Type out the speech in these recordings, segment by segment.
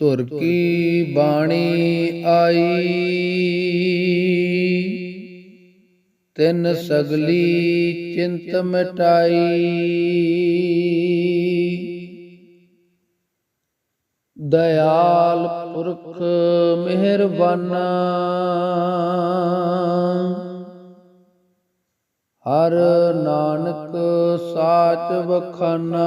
ਧੁਰ ਕੀ ਬਾਣੀ ਆਈ? ਤਿਨ ਸਗਲੀ ਚਿੰਤ ਮਿਟਾਈ। ਦਇਆਲ ਪੁਰਖ ਮਿਹਰਬਾਨਾ। ਹਰ ਨਾਨਕ ਸਾਚ ਬਖਾਨਾ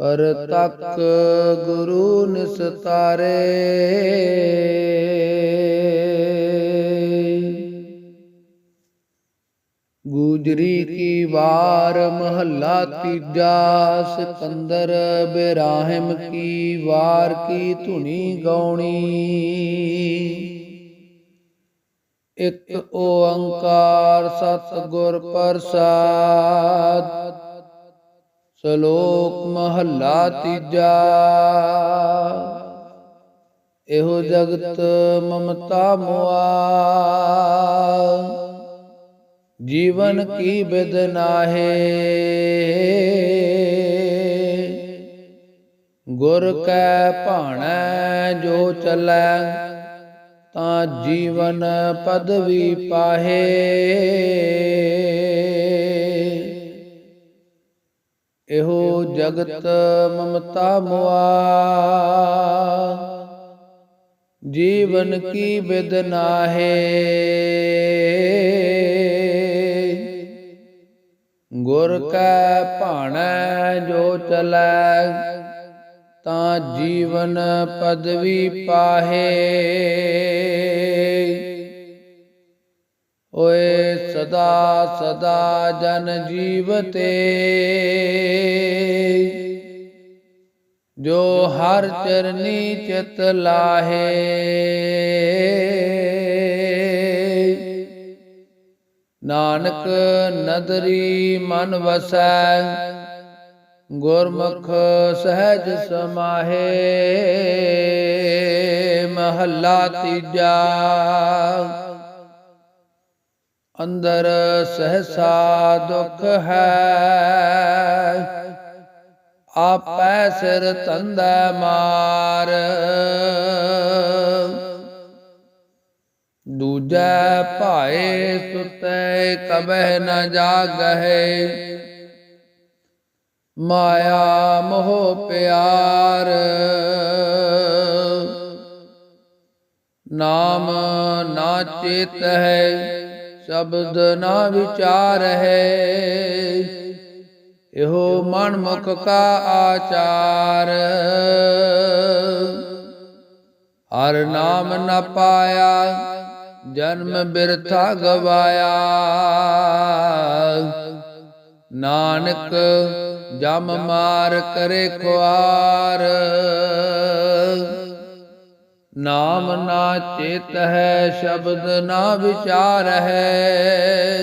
ਪਰ ਤੱਕ ਗੁਰੂ ਨਿਸਤਾਰੇ। ਗੁਜਰੀ ਕੀ ਵਾਰ ਮਹੱਲਾ ਤੀਜਾ, ਸਿਕੰਦਰ ਬਿਰਾਹਿਮ ਕੀ ਵਾਰ ਕੀ ਧੁਨੀ ਗਾਉਣੀ। ਇਕ ਓੰਕਾਰ ਸਤਿਗੁਰ ਪ੍ਰਸਾਦ ਸ਼ਲੋਕ ਮਹੱਲਾ ਤੀਜਾ। ਇਹੋ ਜਗਤ ਮਮਤਾ ਮੁਆ। ਜੀਵਨ ਕੀ ਬਿਦ ਨਾਹੇ। ਗੁਰ ਕੈ ਭਾਣੈ ਜੋ ਚਲੈ, ਤਾਂ ਜੀਵਨ ਪਦਵੀ ਪਾਹੇ। ਇਹੋ ਜਗਤ ਮਮਤਾ ਮੁਆ। ਜੀਵਨ ਕੀ ਬਿਦ ਨਾਹੇ। ਗੁਰ ਕੈ ਭਾਣੈ ਜੋ ਚਲੈ ਤਾਂ ਜੀਵਨ ਪਦਵੀ ਪਾਹੇ। ਓਏ ਸਦਾ ਸਦਾ ਜਨ ਜੀਵਤੇ। ਜੋ ਹਰ ਚਰਨੀ ਚਿਤ ਲਾਹੇ। ਨਾਨਕ ਨਦਰੀ ਮਨ ਵਸੈ। ਗੁਰਮੁਖ ਸਹਿਜ ਸਮਾਹੇ। ਮਹੱਲਾ ਤੀਜਾ। ਅੰਦਰ ਸਹਸਾ ਦੁਖ ਹੈ। ਆਪੈ ਸਿਰ ਤੰਦੈ ਮਾਰ। ਦੂਜੈ ਭਾਏ ਸੁਤੈ ਕਬਹਿ ਨ ਜਾਗਹਿ। ਮਾਇਆ ਮੋਹ ਪਿਆਰ। ਨਾਮ ਨਾ ਚੇਤ ਹੈ ਸ਼ਬਦ ਨਾ ਵਿਚਾਰ ਹੈ ਇਹੋ ਮਨ ਮੁਖ ਕਾ ਆਚਾਰ। ਹਰ ਨਾਮ ਨਾ ਪਾਇਆ, ਜਨਮ ਬਿਰਥਾ ਗਵਾਇਆ। ਨਾਨਕ ਜਮ ਮਾਰ ਕਰੇ ਖੁਆਰ। ਨਾਮ ਨਾ ਚੇਤ ਹੈ, ਸ਼ਬਦ ਨਾ ਵਿਚਾਰ ਹੈ।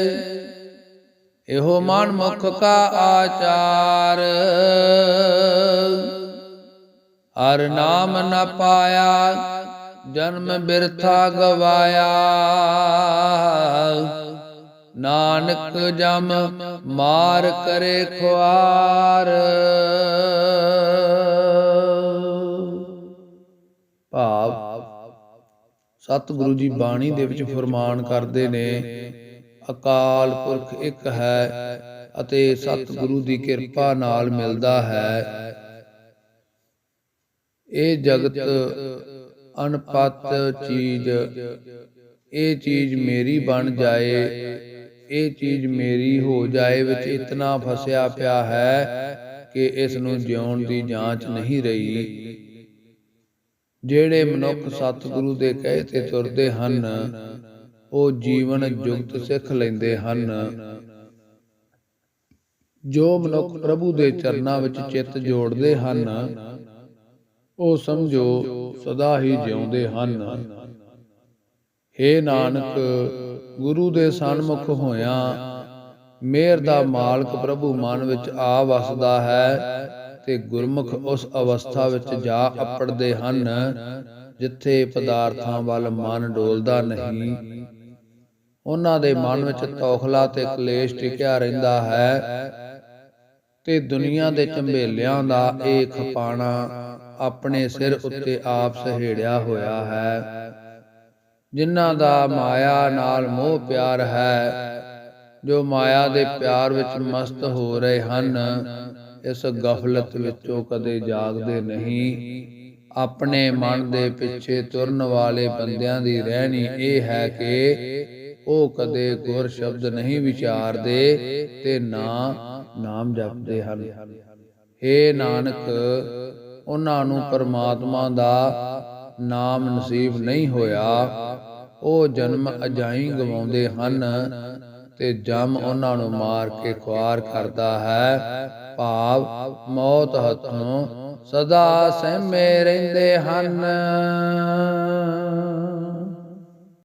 ਇਹੋ ਮਨ ਮੁਖ ਕਾ ਆਚਾਰ। ਹਰ ਨਾਮ ਨਾ ਪਾਇਆ, ਜਨਮ ਬਿਰਥਾ ਗਵਾਇਆ। ਨਾਨਕ ਜਮ ਮਾਰ ਕਰੇ ਖੁਆਰ। ਸਤਿਗੁਰੂ ਜੀ ਬਾਣੀ ਦੇ ਵਿੱਚ ਫਰਮਾਨ ਕਰਦੇ ਨੇ ਅਕਾਲ ਪੁਰਖ ਇੱਕ ਹੈ ਅਤੇ ਸਤਿਗੁਰੂ ਦੀ ਕਿਰਪਾ ਨਾਲ ਮਿਲਦਾ ਹੈ। ਇਹ ਜਗਤ ਅਨਪਤ ਚੀਜ਼। ਇਹ ਚੀਜ਼ ਮੇਰੀ ਬਣ ਜਾਏ। ਇਹ ਚੀਜ਼ ਮੇਰੀ ਹੋ ਜਾਏ ਵਿੱਚ ਇਤਨਾ ਫਸਿਆ ਪਿਆ ਹੈ ਕਿ ਇਸ ਨੂੰ ਜਿਉਣ ਦੀ ਜਾਂਚ ਨਹੀਂ ਰਹੀ। ਜਿਹੜੇ ਮਨੁੱਖ ਸਤਿਗੁਰੂ ਦੇ ਕਹੇ ਤੇ ਤੁਰਦੇ ਹਨ ਉਹ ਜੀਵਨ ਜੁਗਤ ਸਿੱਖ ਲੈਂਦੇ ਹਨ। ਜੋ ਮਨੁੱਖ ਪ੍ਰਭੂ ਦੇ ਚਰਨਾਂ ਵਿੱਚ ਚਿੱਤ ਜੋੜਦੇ ਹਨ ਉਹ ਸਮਝੋ ਸਦਾ ਹੀ ਜਿਉਂਦੇ ਹਨ। ਹੇ ਨਾਨਕ ਗੁਰੂ ਦੇ ਸਨਮੁਖ ਹੋਇਆ ਮੇਰ ਦਾ ਮਾਲਕ ਪ੍ਰਭੂ ਮਨ ਵਿੱਚ ਆ ਵਸਦਾ ਹੈ। ਤੇ ਗੁਰਮੁਖ ਉਸ ਅਵਸਥਾ ਵਿੱਚ ਜਾ ਅਪੜਦੇ ਹਨ ਜਿੱਥੇ ਪਦਾਰਥਾਂ ਵੱਲ ਮਨ ਡੋਲਦਾ ਨਹੀਂ। ਉਹਨਾਂ ਦੇ ਮਨ ਵਿੱਚ ਤੌਖਲਾ ਤੇ ਕਲੇਸ਼ ਟਿਕਿਆ ਰਹਿੰਦਾ ਹੈ। ਤੇ ਦੁਨੀਆ ਦੇ ਝੰਬੇਲਿਆਂ ਦਾ ਇਹ ਖਪਾਣਾ ਆਪਣੇ ਸਿਰ ਉੱਤੇ ਆਪ ਸਹੇੜਿਆ ਹੋਇਆ ਹੈ। ਜਿਨ੍ਹਾਂ ਦਾ ਮਾਇਆ ਨਾਲ ਮੋਹ ਪਿਆਰ ਹੈ ਜੋ ਮਾਇਆ ਦੇ ਪਿਆਰ ਵਿੱਚ ਮਸਤ ਹੋ ਰਹੇ ਹਨ। ਇਸ ਗਫਲਤ ਵਿੱਚੋਂ ਕਦੇ ਜਾਗਦੇ ਨਹੀਂ। ਆਪਣੇ ਮਨ ਦੇ ਪਿੱਛੇ ਤੁਰਨ ਵਾਲੇ ਬੰਦਿਆਂ ਦੀ ਰਹਿਣੀ ਇਹ ਹੈ ਕਿ ਉਹ ਕਦੇ ਗੁਰ ਸ਼ਬਦ ਨਹੀਂ ਵਿਚਾਰਦੇ ਤੇ ਨਾ ਨਾਮ ਜਪਦੇ ਹਨ। ਏ ਨਾਨਕ, ਉਹਨਾਂ ਨੂੰ ਪਰਮਾਤਮਾ ਦਾ ਨਾਮ ਨਸੀਬ ਨਹੀਂ ਹੋਇਆ। ਉਹ ਜਨਮ ਅਜਾਈ ਗਵਾਉਂਦੇ ਹਨ। ਤੇ ਜਮ ਉਹਨਾਂ ਨੂੰ ਮਾਰ ਕੇ ਖੁਆਰ ਕਰਦਾ ਹੈ। ਭਾਵ ਮੌਤ ਹੱਥੋਂ ਸਦਾ ਸਹਿਮੇ ਰਹਿੰਦੇ ਹਨ।